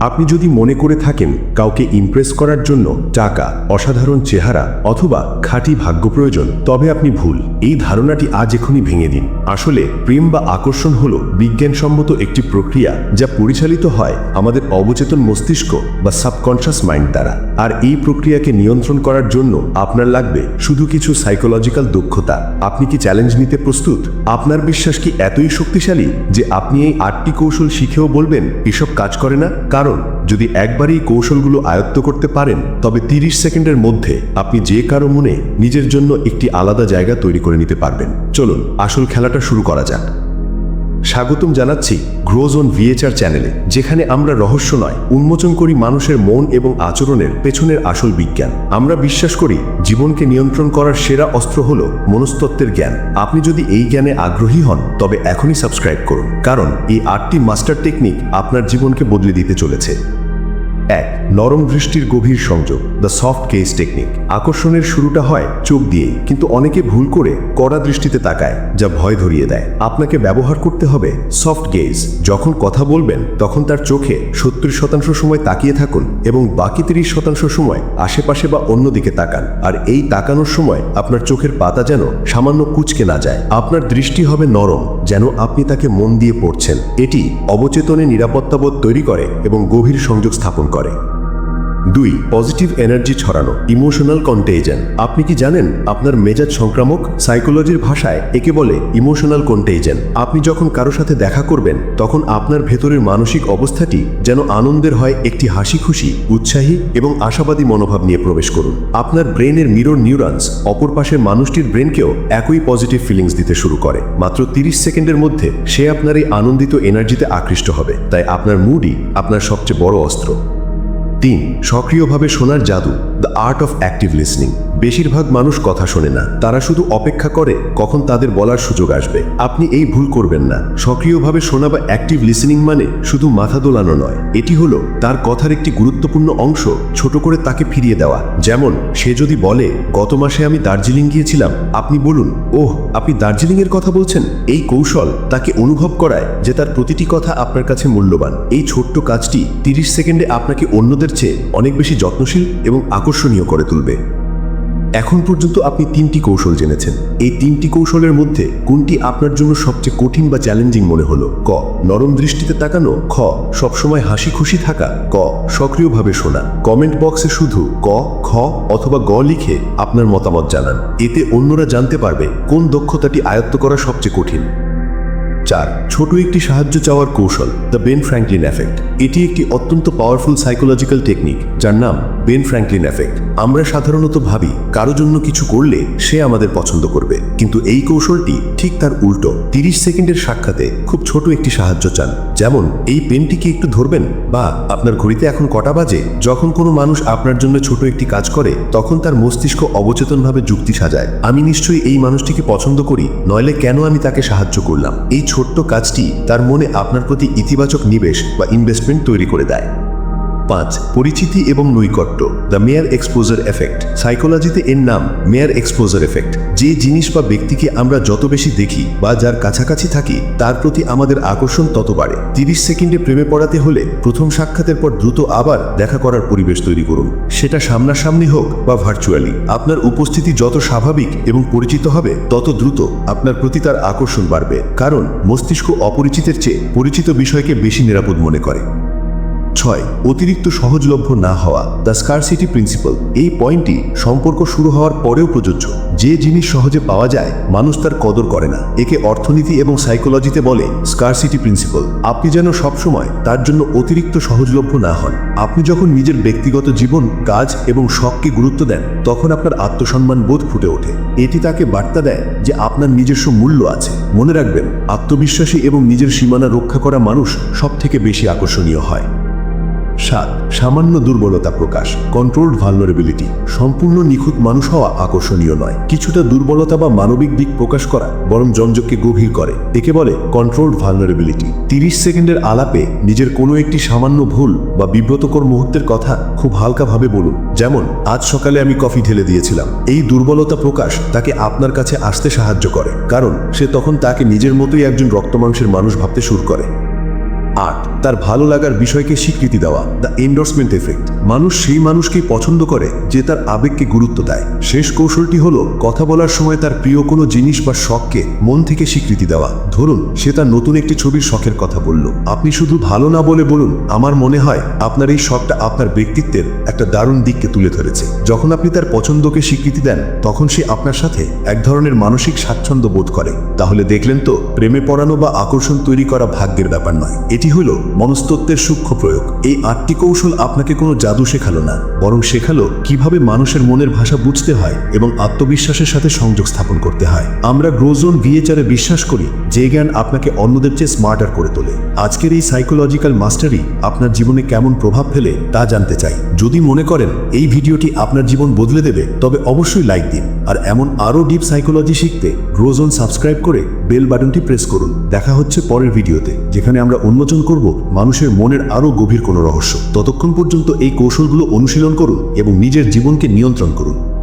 আপনি যদি মনে করে থাকেন কাউকে ইমপ্রেস করার জন্য টাকা, অসাধারণ চেহারা অথবা খাঁটি ভাগ্য প্রয়োজন, তবে আপনি ভুল। এই ধারণাটি আজ এখনই ভেঙে দিন। আসলে প্রেম বা আকর্ষণ হল বিজ্ঞানসম্মত একটি প্রক্রিয়া যা পরিচালিত হয় আমাদের অবচেতন মস্তিষ্ক বা সাবকনশাস মাইন্ড দ্বারা। আর এই প্রক্রিয়াকে নিয়ন্ত্রণ করার জন্য আপনার লাগবে শুধু কিছু সাইকোলজিক্যাল দক্ষতা। আপনি কি চ্যালেঞ্জ নিতে প্রস্তুত? আপনার বিশ্বাস কি এতই শক্তিশালী যে আপনি এই আটটি কৌশল শিখেও বলবেন, এসব কাজ করে না? কারণ যদি একবারই কৌশলগুলো আয়ত্ত করতে পারেন, তবে তিরিশ সেকেন্ডের মধ্যে আপনি যে কারও মনে নিজের জন্য একটি আলাদা জায়গা তৈরি করে নিতে পারবেন। চলুন, আসল খেলাটা শুরু করা যাক। স্বাগতম জানাচ্ছি গ্রোজোন ভিএচআর চ্যানেলে যেখানে আমরা রহস্য নয়, উন্মোচন করি মানুষের মন এবং আচরণের পেছনের আসল বিজ্ঞান। আমরা বিশ্বাস করি জীবনকে নিয়ন্ত্রণ করার সেরা অস্ত্র হল মনস্তত্ত্বের জ্ঞান। আপনি যদি এই জ্ঞানে আগ্রহী হন, তবে এখনই সাবস্ক্রাইব করুন, কারণ এই আটটি মাস্টার টেকনিক আপনার জীবনকে বদলে দিতে চলেছে। এক, নরম দৃষ্টির গভীর সংযোগ দ্য সফট কেস টেকনিক আকর্ষণের শুরুটা হয় চোখ দিয়েই, কিন্তু অনেকে ভুল করে কড়া দৃষ্টিতে তাকায়, যা ভয় ধরিয়ে দেয়। আপনাকে ব্যবহার করতে হবে সফট গেজ যখন কথা বলবেন, তখন তার চোখে সত্তর শতাংশ সময় তাকিয়ে থাকুন এবং বাকি তিরিশ শতাংশ সময় আশেপাশে বা অন্যদিকে তাকান। আর এই তাকানোর সময় আপনার চোখের পাতা যেন সামান্য কুচকে না যায়। আপনার দৃষ্টি হবে নরম, যেন আপনি তাকে মন দিয়ে পড়ছেন। এটি অবচেতনে নিরাপত্তাবোধ তৈরি করে এবং গভীর সংযোগ স্থাপন করে। দুই পজিটিভ এনার্জি ছড়ানো ইমোশনাল কন্টেজেন আপনি কি জানেন আপনার মেজাজ সংক্রামক সাইকোলজির ভাষায় একে বলে ইমোশনাল কন্টেজেন আপনি যখন কারও সাথে দেখা করবেন, তখন আপনার ভেতরের মানসিক অবস্থাটি যেন আনন্দের হয় একটি হাসি খুশি, উৎসাহী এবং আশাবাদী মনোভাব নিয়ে প্রবেশ করুন। আপনার ব্রেনের মিরর নিউরন্স অপর পাশের মানুষটির ব্রেনকেও একই পজিটিভ ফিলিংস দিতে শুরু করে। মাত্র তিরিশ সেকেন্ডের মধ্যে সে আপনার এই আনন্দিত এনার্জিতে আকৃষ্ট হবে। তাই আপনার মুডই আপনার সবচেয়ে বড় অস্ত্র। তিন সক্রিয়ভাবে শোনার জাদু। The art of active listening বেশিরভাগ মানুষ কথা শোনে না। তারা শুধু অপেক্ষা করে কখন তাদের বলার সুযোগ আসবে। আপনি এই ভুল করবেন না। সক্রিয়ভাবে শোনা বা অ্যাক্টিভ লিসনিং মানে শুধু মাথা দোলানো নয়। এটি হলো তার কথার একটি গুরুত্বপূর্ণ অংশ, ছোট করে তাকে ফিরিয়ে দেওয়া। যেমন, সে যদি বলে, গত মাসে আমি দার্জিলিং গিয়েছিলাম। আপনি বলুন, ওহ, আপনি দার্জিলিং এর কথা বলছেন? এই কৌশল তাকে অনুভব করায় যে তার প্রতিটি কথা আপনার কাছে মূল্যবান। এই ছোট্ট কাজটি তিরিশ সেকেন্ডে আপনাকে অন্যদের চেয়ে অনেক বেশি যত্নশীল এবং আকর্ষণীয় করে তুলবে। এখন পর্যন্ত আপনি তিনটি কৌশল জেনেছেন। এই তিনটি কৌশলের মধ্যে কোনটি আপনার জন্য সবচেয়ে কঠিন বা চ্যালেঞ্জিং মনে হলো? ক, নরম দৃষ্টিতে তাকানো। খ, সবসময় হাসি খুশি থাকা। ক, সক্রিয়ভাবে শোনা। কমেন্ট বক্সে শুধু ক, খ অথবা গ লিখে আপনার মতামত জানান। এতে অন্যরা জানতে পারবে কোন দক্ষতাটি আয়ত্ত করা সবচেয়ে কঠিন। চার, ছোট একটি সাহায্য চাওয়ার কৌশল, দ্য বেন ফ্র্যাঙ্কলিন এফেক্ট। এটি একটি অত্যন্ত পাওয়ারফুল সাইকোলজিক্যাল টেকনিক যার নাম বেন ফ্র্যাঙ্কলিন এফেক্ট। আমরা সাধারণত ভাবি, কারও জন্য কিছু করলে সে আমাদের পছন্দ করবে। কিন্তু এই কৌশলটি ঠিক তার উল্টো। তিরিশ সেকেন্ডের সাক্ষাতে খুব ছোট একটি সাহায্য চান। যেমন, এই পেনটিকে একটু ধরবেন বা আপনার ঘড়িতে এখন কটা বাজে, যখন কোনো মানুষ আপনার জন্য ছোট একটি কাজ করে, তখন তার মস্তিষ্ক অবচেতনভাবে যুক্তি সাজায়। আমি নিশ্চয়ই এই মানুষটিকে পছন্দ করি, নইলে কেন আমি তাকে সাহায্য করলাম? এই ছোট্ট কাজটি তার মনে আপনার প্রতি ইতিবাচক নিবেশ বা ইনভেস্টমেন্ট তৈরি করে দেয়। পাঁচ, পরিচিতি এবং নৈকট্য, দ্য মেয়ার এক্সপোজার এফেক্ট। সাইকোলজিতে এর নাম মেয়ার এক্সপোজার এফেক্ট। যে জিনিস বা ব্যক্তিকে আমরা যত বেশি দেখি বা যার কাছাকাছি থাকি, তার প্রতি আমাদের আকর্ষণ তত বাড়ে। তিরিশ সেকেন্ডে প্রেমে পড়াতে হলে প্রথম সাক্ষাতের পর দ্রুত আবার দেখা করার পরিবেশ তৈরি করুন। সেটা সামনাসামনি হোক বা ভার্চুয়ালি। আপনার উপস্থিতি যত স্বাভাবিক এবং পরিচিত হবে, তত দ্রুত আপনার প্রতি তার আকর্ষণ বাড়বে। কারণ মস্তিষ্ক অপরিচিতের চেয়ে পরিচিত বিষয়কে বেশি নিরাপদ মনে করে। ছয়, অতিরিক্ত সহজলভ্য না হওয়া দ্য স্কারসিটি প্রিন্সিপাল এই পয়েন্টটি সম্পর্ক শুরু হওয়ার পরেও প্রযোজ্য। যে জিনিস সহজে পাওয়া যায়, মানুষ তার কদর করে না। একে অর্থনীতি এবং সাইকোলজিতে বলে স্কারসিটি প্রিন্সিপাল আপনি যেন সবসময় তার জন্য অতিরিক্ত সহজলভ্য না হন। আপনি যখন নিজের ব্যক্তিগত জীবন, কাজ এবং শখকে গুরুত্ব দেন, তখন আপনার আত্মসম্মান বোধ ফুটে ওঠে। এটি তাকে বার্তা দেয় যে আপনার নিজস্ব মূল্য আছে। মনে রাখবেন, আত্মবিশ্বাসী এবং নিজের সীমানা রক্ষা করা মানুষ সব থেকে বেশি আকর্ষণীয় হয়। সাত, সামান্য দুর্বলতা প্রকাশ কন্ট্রোলড ভালনারেবিলিটি সম্পূর্ণ নিখুঁত মানুষ হওয়া আকর্ষণীয় নয়। কিছুটা দুর্বলতা বা মানবিক দিক প্রকাশ করা বরং জঞ্জককে গভীর করে। একে বলে কন্ট্রোলড ভালনারেবিলিটি তিরিশ সেকেন্ডের আলাপে নিজের কোনো একটি সামান্য ভুল বা বিব্রতকর মুহূর্তের কথা খুব হালকাভাবে বলুন। যেমন, আজ সকালে আমি কফি ঢেলে দিয়েছিলাম। এই দুর্বলতা প্রকাশ তাকে আপনার কাছে আসতে সাহায্য করে। কারণ, সে তখন তাকে নিজের মতোই একজন রক্তমাংসের মানুষ ভাবতে শুরু করে। আট তার ভালো লাগার বিষয়কে স্বীকৃতি দেওয়া দ্য এন্ডোর্সমেন্ট এফেক্ট মানুষ সেই মানুষকেই পছন্দ করে যে তার আবেগকে গুরুত্ব দেয়। শেষ কৌশলটি হলো, কথা বলার সময় তার প্রিয় কোনো জিনিস বা শখকে মন থেকে স্বীকৃতি দেওয়া। ধরুন, সে তার নতুন একটি ছবির শখের কথা বলল। আপনি শুধু ভালো না বলে বলুন, আমার মনে হয় আপনার এই শখটা আপনার ব্যক্তিত্বের একটা দারুণ দিককে তুলে ধরেছে। যখন আপনি তার পছন্দকে স্বীকৃতি দেন, তখন সে আপনার সাথে এক ধরনের মানসিক স্বাচ্ছন্দ্য বোধ করে। তাহলে দেখলেন তো, প্রেমে পড়ানো বা আকর্ষণ তৈরি করা ভাগ্যের ব্যাপার নয়। এটি হলো মনস্তত্ত্বের সূক্ষ্ম প্রয়োগ। এই আটটি কৌশল আপনাকে কোনো জাদু শেখালো না, বরং শেখালো কীভাবে মানুষের মনের ভাষা বুঝতে হয় এবং আত্মবিশ্বাসের সাথে সংযোগ স্থাপন করতে হয়। আমরা গ্রোজোন ভিএচারে বিশ্বাস করি যে জ্ঞান আপনাকে অন্যদের চেয়ে স্মার্টার করে তোলে। আজকের এই সাইকোলজিক্যাল মাস্টারি আপনার জীবনে কেমন প্রভাব ফেলে তা জানতে চাই। যদি মনে করেন এই ভিডিওটি আপনার জীবন বদলে দেবে, তবে অবশ্যই লাইক দিন। আর এমন আরও ডিপ সাইকোলজি শিখতে গ্রোজোন সাবস্ক্রাইব করে বেল বাটনটি প্রেস করুন। দেখা হচ্ছে পরের ভিডিওতে, যেখানে আমরা উন্মোচন করব মানুষের মনের আরও গভীর কোনো রহস্য। ততক্ষণ পর্যন্ত এই কৌশলগুলো অনুশীলন করুন এবং নিজের জীবনকে নিয়ন্ত্রণ করুন।